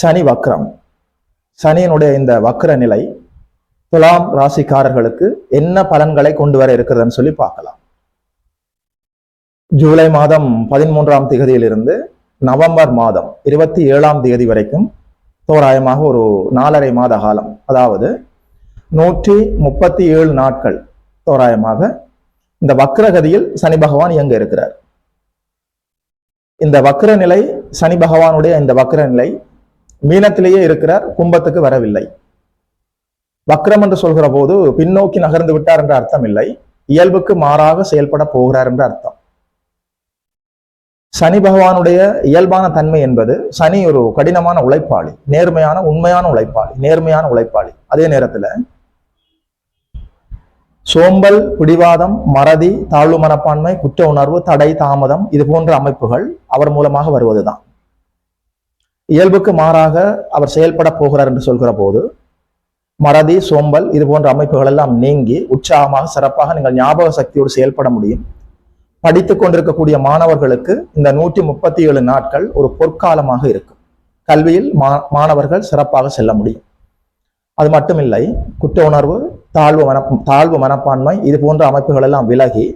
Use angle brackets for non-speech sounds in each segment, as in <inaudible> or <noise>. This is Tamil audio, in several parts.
சனி வக்ரம். சனியினுடைய இந்த வக்ர நிலை துலாம் ராசிக்காரர்களுக்கு என்ன பலன்களை கொண்டு வர இருக்கிறதுன்னு சொல்லி பார்க்கலாம். ஜூலை மாதம் பதிமூன்றாம் திகதியிலிருந்து நவம்பர் மாதம் இருபத்தி ஏழாம் தேதி வரைக்கும் தோராயமாக ஒரு நாலரை மாத காலம். அதாவது நூற்றி முப்பத்தி ஏழு நாட்கள் தோராயமாக இந்த வக்ரகதியில் சனி பகவான் இயங்க இருக்கிறார். இந்த வக்ர நிலை சனி பகவானுடைய இந்த வக்ர நிலை மீனத்திலேயே இருக்கிறார் கும்பத்துக்கு வரவில்லை. வக்ரம் என்று சொல்கிற போது பின்னோக்கி நகர்ந்து விட்டார் என்ற அர்த்தம் இல்லை இயல்புக்கு மாறாக செயல்பட போகிறார் என்ற அர்த்தம். சனி பகவானுடைய இயல்பான தன்மை என்பது சனி ஒரு கடினமான உழைப்பாளி நேர்மையான உண்மையான உழைப்பாளி நேர்மையான உழைப்பாளி. அதே நேரத்துல சோம்பல் பிடிவாதம் மறதி தாழ்வு மனப்பான்மை குற்ற உணர்வு தடை தாமதம் இது போன்ற அமைப்புகள் அவர் மூலமாக வருவதுதான். இயல்புக்கு மாறாக அவர் செயல்பட போகிறார் என்று சொல்கிற போது மறதி சோம்பல் இது போன்ற அமைப்புகள் எல்லாம் நீங்கி உற்சாகமாக சிறப்பாக நீங்கள் ஞாபக சக்தியோடு செயல்பட முடியும். படித்து கொண்டிருக்கக்கூடிய மாணவர்களுக்கு இந்த நூற்றி முப்பத்தி ஏழு நாட்கள் ஒரு பொற்காலமாக இருக்கும். கல்வியில் மா மாணவர்கள் சிறப்பாக செல்ல முடியும். அது மட்டுமில்லை குற்ற உணர்வு தாழ்வு மன தாழ்வு மனப்பான்மை இது போன்ற அமைப்புகள் எல்லாம் விலகி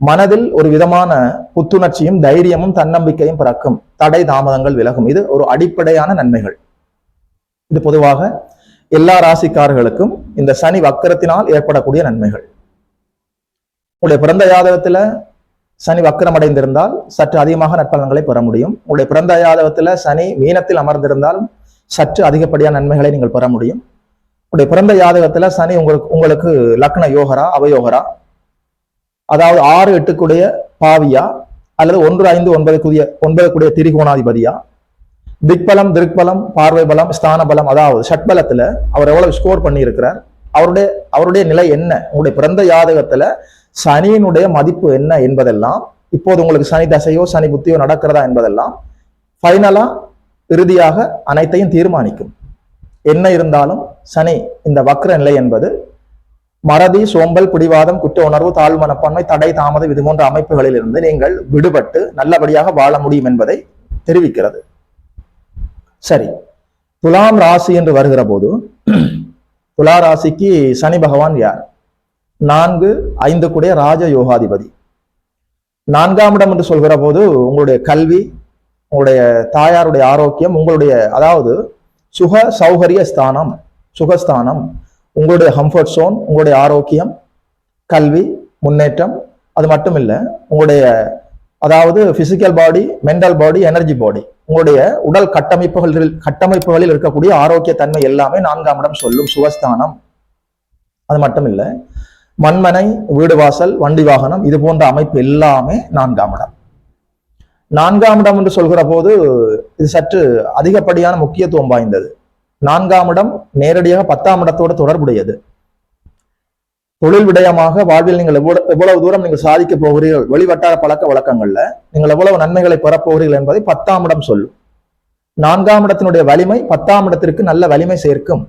மனதில் ஒரு விதமான புத்துணர்ச்சியும் தைரியமும் தன்னம்பிக்கையும் பிறக்கும். தடை தாமதங்கள் விலகும். இது ஒரு அடிப்படையான நன்மைகள். இது பொதுவாக எல்லா ராசிக்காரர்களுக்கும் இந்த சனி வக்கரத்தினால் ஏற்படக்கூடிய நன்மைகள். உங்களுடைய பிறந்த ஜாதகத்துல சனி வக்கரம் அடைந்திருந்தால் சற்று அதிகமாக நற்பலன்களை பெற முடியும். உங்களுடைய பிறந்த ஜாதகத்துல சனி மீனத்தில் அமர்ந்திருந்தால் சற்று அதிகப்படியான நன்மைகளை நீங்கள் பெற முடியும். உங்களுடைய பிறந்த ஜாதகத்துல சனி உங்களுக்கு உங்களுக்கு லக்ன யோகரா அவயோகரா? அதாவது ஆறு எட்டுக்குடைய பாவியா? அல்லது ஒன்று ஐந்து ஒன்பதுக்குரிய ஒன்பதுக்குடைய திரிகோணாதிபதியா? திக்பலம் திருக்பலம் பார்வை பலம் ஸ்தான பலம் அதாவது ஷட்பலத்துல அவர் எவ்வளவு ஸ்கோர் பண்ணியிருக்கிறார்? அவருடைய அவருடைய நிலை என்ன? உங்களுடைய பிறந்த ஜாதகத்துல சனியினுடைய மதிப்பு என்ன என்பதெல்லாம் இப்போது உங்களுக்கு சனி தசையோ சனி புத்தியோ நடக்கிறதா என்பதெல்லாம் ஃபைனலா இறுதியாக அனைத்தையும் தீர்மானிக்கும். என்ன இருந்தாலும் சனி இந்த வக்ர நிலை என்பது மறதி சோம்பல் பிடிவாதம் குற்ற உணர்வு தாழ்வு மனப்பான்மை தடை தாமதம் இது போன்ற அமைப்புகளில் இருந்து நீங்கள் விடுபட்டு நல்லபடியாக வாழ முடியும் என்பதை தெரிவிக்கிறது. சரி. துலாம் ராசி என்று வருகிற போது <clears throat> துலா ராசிக்கு சனி பகவான் யார்? நான்கு ஐந்து கூடிய ராஜ யோகாதிபதி. நான்காம் இடம் என்று சொல்கிற போது உங்களுடைய கல்வி உங்களுடைய தாயாருடைய ஆரோக்கியம் உங்களுடைய அதாவது சுக சௌகரிய ஸ்தானம் சுகஸ்தானம் உங்களுடைய கம்ஃபர்ட் சோன் உங்களுடைய ஆரோக்கியம் கல்வி முன்னேற்றம் அது மட்டும் இல்லை உங்களுடைய அதாவது physical body mental body energy body உங்களுடைய உடல் கட்டமைப்புகளில் கட்டமைப்புகளில் இருக்கக்கூடிய ஆரோக்கிய தன்மை எல்லாமே நான்காம் இடம் சொல்லும் சுகஸ்தானம். அது மட்டும் இல்லை மண்மனை வீடு வாசல் வண்டி வாகனம் இது போன்ற அமைப்பு எல்லாமே நான்காம் இடம். நான்காம் இடம் என்று சொல்கிற போது இது சற்று அதிகப்படியான முக்கியத்துவம் வாய்ந்தது. நான்காம் இடம் நேரடியாக பத்தாம் இடத்தோட தொடர்புடையது. தொழில் விடயமாக வாழ்வில் நீங்கள் எவ்வளவு எவ்வளவு தூரம் நீங்கள் சாதிக்க போகிறீர்கள் வெளிவட்டார பழக்க வழக்கங்கள்ல நீங்கள் எவ்வளவு நன்மைகளை பெறப்போகிறீர்கள் என்பதை பத்தாம் இடம் சொல்லும். நான்காம் இடத்தினுடைய வலிமை பத்தாம் இடத்திற்கு நல்ல வலிமை சேர்க்கும்.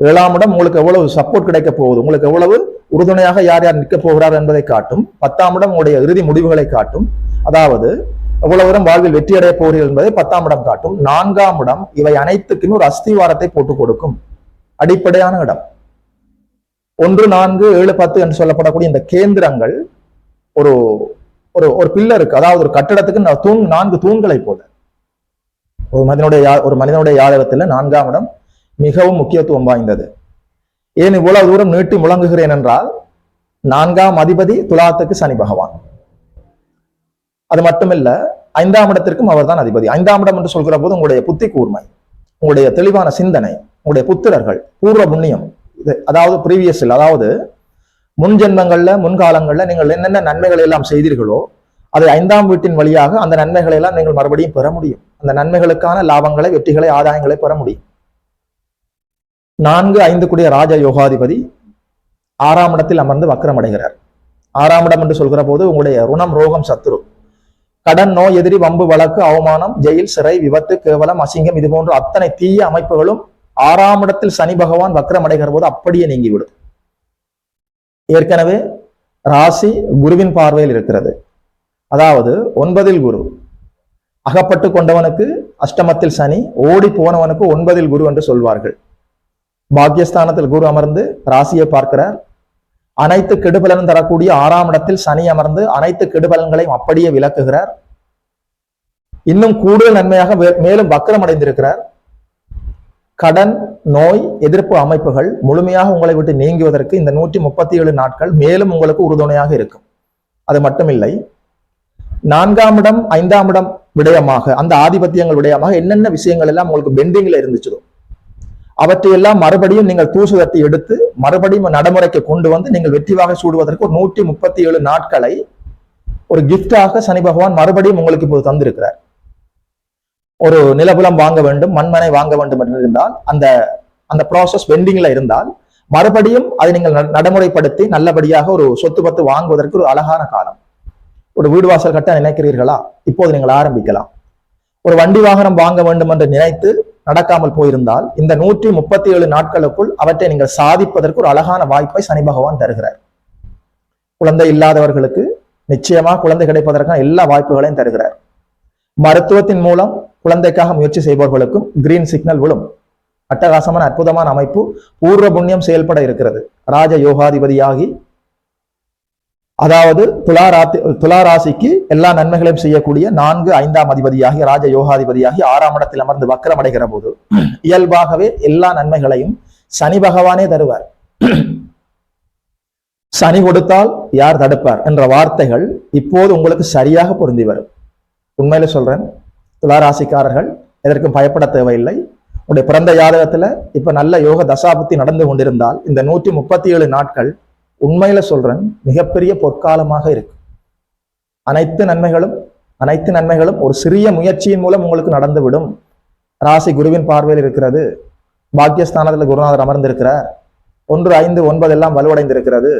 ஏழாம் இடம் உங்களுக்கு எவ்வளவு சப்போர்ட் கிடைக்க போகுது உங்களுக்கு எவ்வளவு உறுதுணையாக யார் யார் நிற்க போகிறார் என்பதை காட்டும். பத்தாம் இடம் உங்களுடைய இறுதி முடிவுகளை காட்டும். அதாவது உலகம் வாழ்வில் வெற்றி அடைய போகிறீர்கள் என்பதை பத்தாம் இடம் காட்டும். நான்காம் இடம் இவை அனைத்துக்குமே ஒரு அஸ்திவாரத்தை போட்டுக் கொடுக்கும். அடிப்படையான இடம். ஒன்று நான்கு ஏழு பத்து என்று சொல்லப்படக்கூடிய இந்த கேந்திரங்கள் ஒரு ஒரு ஒரு பில்லருக்கு அதாவது ஒரு கட்டடத்துக்கு தூண் நான்கு தூண்களை போல. ஒரு மனிதனுடைய ஒரு மனிதனுடைய யாதகத்தில் நான்காம் இடம் மிகவும் முக்கியத்துவம் வாய்ந்தது. ஏன் இவ்வளவு தூரம் நீட்டி முழங்குகிறேன் என்றால் நான்காம் அதிபதி துலாத்துக்கு சனி பகவான். அது மட்டுமில்ல ஐந்தாம் இடத்திற்கும் அவர் தான் அதிபதி. ஐந்தாம் இடம் என்று சொல்கிற போது உங்களுடைய புத்தி கூர்மை உங்களுடைய தெளிவான சிந்தனை உங்களுடைய புத்திரர்கள் பூர்வ புண்ணியம் இது அதாவது ப்ரீவியஸில் அதாவது முன் ஜென்மங்கள்ல முன்காலங்கள்ல நீங்கள் என்னென்ன நன்மைகளை எல்லாம் செய்தீர்களோ அதை ஐந்தாம் வீட்டின் வழியாக அந்த நன்மைகளை எல்லாம் நீங்கள் மறுபடியும் பெற முடியும். அந்த நன்மைகளுக்கான லாபங்களை வெற்றிகளை ஆதாயங்களை பெற முடியும். நான்கு ஐந்து கூடிய ராஜ யோகாதிபதி ஆறாம் இடத்தில் அமர்ந்து வக்கரம் அடைகிறார். ஆறாம் இடம் என்று சொல்கிற போது உங்களுடைய ருணம் ரோகம் சத்துரு. கடன் நோய் எதிரி வம்பு வழக்கு அவமானம் ஜெயில் சிறை விபத்து கேவலம் அசிங்கம் இது போன்ற அத்தனை தீய அமைப்புகளும் ஆறாம் இடத்தில் சனி பகவான் வக்கரம் போது அப்படியே நீங்கிவிடும். ஏற்கனவே ராசி குருவின் பார்வையில் இருக்கிறது. அதாவது ஒன்பதில் குரு. அகப்பட்டு கொண்டவனுக்கு அஷ்டமத்தில் சனி ஓடி போனவனுக்கு ஒன்பதில் குரு என்று சொல்வார்கள். பாக்கியஸ்தானத்தில் குரு அமர்ந்து ராசியை பார்க்கிறார். அனைத்து கெடுபலனும் தரக்கூடிய ஆறாம் இடத்தில் சனி அமர்ந்து அனைத்து கெடுபலன்களையும் அப்படியே விளக்குகிறார். இன்னும் கூடுதல் நன்மையாக மேலும் வக்கரம் அடைந்திருக்கிறார் கடன் நோய் எதிர்ப்பு அமைப்புகள் முழுமையாக உங்களை விட்டு நீங்குவதற்கு இந்த நூற்றி முப்பத்தி ஏழு நாட்கள் மேலும் உங்களுக்கு உறுதுணையாக இருக்கும். அது மட்டுமில்லை நான்காம் இடம் ஐந்தாம் இடம் விடயமாக அந்த ஆதிபத்தியங்கள் விடயமாக என்னென்ன விஷயங்கள் எல்லாம் உங்களுக்கு பெண்டிங்ல இருந்துச்சுதோ அவற்றையெல்லாம் மறுபடியும் நீங்கள் தூசு தட்டி எடுத்து மறுபடியும் நடைமுறைக்கு கொண்டு வந்து நீங்கள் வெற்றிவாக சூடுவதற்கு ஒரு நூற்றி முப்பத்தி ஏழு நாட்களை ஒரு கிஃப்டாக சனி பகவான் மறுபடியும் உங்களுக்கு இப்போது தந்திருக்கிறார். ஒரு நிலபுலம் வாங்க வேண்டும் மண்மனை வாங்க வேண்டும் என்று இருந்தால் அந்த அந்த ப்ராசஸ் பெண்டிங்ல இருந்தால் மறுபடியும் அதை நீங்கள் ந- நடைமுறைப்படுத்தி நல்லபடியாக ஒரு சொத்து பத்து வாங்குவதற்கு ஒரு அழகான காலம். ஒரு வீடு வாசல் கட்ட நினைக்கிறீர்களா? இப்போது நீங்கள் ஆரம்பிக்கலாம். ஒரு வண்டி வாகனம் வாங்க வேண்டும் என்று நினைத்து நடக்காமல் போயிருந்தால் இந்த நூற்றி முப்பத்தி ஏழு நாட்களுக்குள் அவற்றை நீங்கள் சாதிப்பதற்கு ஒரு அழகான வாய்ப்பை சனி பகவான் தருகிறார். குழந்தை இல்லாதவர்களுக்கு நிச்சயமா குழந்தை கிடைப்பதற்கான எல்லா வாய்ப்புகளையும் தருகிறார். மருத்துவத்தின் மூலம் குழந்தைக்காக முயற்சி செய்பவர்களுக்கும் கிரீன் சிக்னல் விழும். அட்டகாசமான அற்புதமான அமைப்பு பூர்வ புண்ணியம் செயல்பட இருக்கிறது. ராஜ யோகாதிபதியாகி அதாவது துளாராத்தி துளாராசிக்கு துலா ராசிக்கு எல்லா நன்மைகளையும் செய்யக்கூடிய நான்கு ஐந்தாம் அதிபதியாகி ராஜ யோகாதிபதியாகி ஆறாம் இடத்தில் அமர்ந்து வக்கரம் அடைகிற போது இயல்பாகவே எல்லா நன்மைகளையும் சனி பகவானே தருவார். சனி கொடுத்தால் யார் தடுப்பார் என்ற வார்த்தைகள் இப்போது உங்களுக்கு சரியாக பொருந்தி வரும். உண்மையில சொல்றேன் துளாராசிக்காரர்கள் எதற்கும் பயப்பட தேவையில்லை. உங்களுடைய பிறந்த ஜாதகத்துல இப்ப நல்ல யோக தசாபத்தி நடந்து கொண்டிருந்தால் இந்த நூற்றி முப்பத்தி ஏழு நாட்கள் உண்மையில சொல்றேன் மிகப்பெரிய பொற்காலமாக இருக்கு. அனைத்து நன்மைகளும் அனைத்து நன்மைகளும் ஒரு சிறிய முயற்சியின் மூலம் உங்களுக்கு நடந்துவிடும். ராசி குருவின் பார்வையில் இருக்கிறது. பாக்கியஸ்தானத்தில் குருநாதர் அமர்ந்திருக்கிறார். ஒன்று ஐந்து ஒன்பது எல்லாம் வலுவடைந்திருக்கிறது.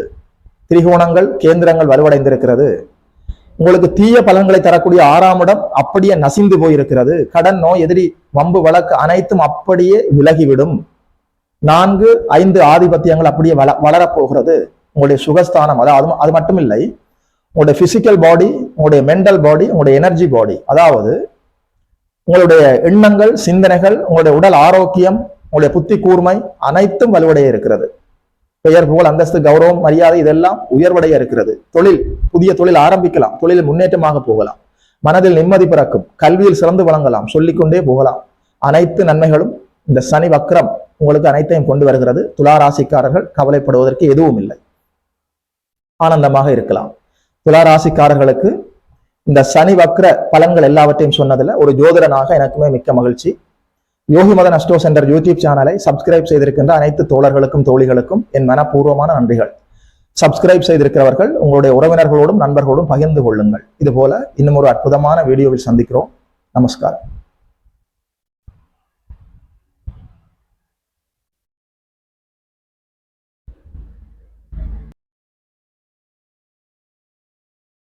திரிகோணங்கள் கேந்திரங்கள் வலுவடைந்திருக்கிறது. உங்களுக்கு தீய பலன்களை தரக்கூடிய ஆறாம் இடம் அப்படியே நசிந்து போயிருக்கிறது. கடன் நோய் எதிரி வம்பு வழக்கு அனைத்தும் அப்படியே விலகிவிடும். நான்கு ஐந்து ஆதிபத்தியங்கள் அப்படியே வள வளரப்போகிறது. உங்களுடைய சுகஸ்தானம் அதாவது அது மட்டும் இல்லை உங்களுடைய பிசிக்கல் பாடி உங்களுடைய மென்டல் பாடி உங்களுடைய எனர்ஜி பாடி அதாவது உங்களுடைய எண்ணங்கள் சிந்தனைகள் உங்களுடைய உடல் ஆரோக்கியம் உங்களுடைய புத்தி கூர்மை அனைத்தும் வலுவடைய இருக்கிறது. பெயர் புகழ் அந்தஸ்து கௌரவம் மரியாதை இதெல்லாம் உயர்வடைய இருக்கிறது. தொழில் புதிய தொழில் ஆரம்பிக்கலாம். தொழில் முன்னேற்றமாக போகலாம். மனதில் நிம்மதி பிறக்கும். கல்வியில் சிறந்து வழங்கலாம் சொல்லிக்கொண்டே போகலாம். அனைத்து நன்மைகளும் இந்த சனி வக்ரம் உங்களுக்கு அனைத்தையும் கொண்டு வருகிறது. துலா ராசிக்காரர்கள் கவலைப்படுவதற்கு எதுவும் இல்லை ஆனந்தமாக இருக்கலாம். துளாராசிக்காரர்களுக்கு இந்த சனி வக்ர பலன்கள் எல்லாவற்றையும் சொன்னதில் ஒரு ஜோதிடனாக எனக்குமே மிக்க மகிழ்ச்சி. Yogi Madan astro centre YouTube சேனலை சப்ஸ்கிரைப் செய்திருக்கின்ற அனைத்து தோழர்களுக்கும் தோழிகளுக்கும் என் மனப்பூர்வமான நன்றிகள். சப்ஸ்கிரைப் செய்திருக்கிறவர்கள் உங்களுடைய உறவினர்களோடும் நண்பர்களோடும் பகிர்ந்து கொள்ளுங்கள். இதுபோல இன்னும் ஒரு அற்புதமான வீடியோவில் சந்திக்கிறோம். நமஸ்காரம்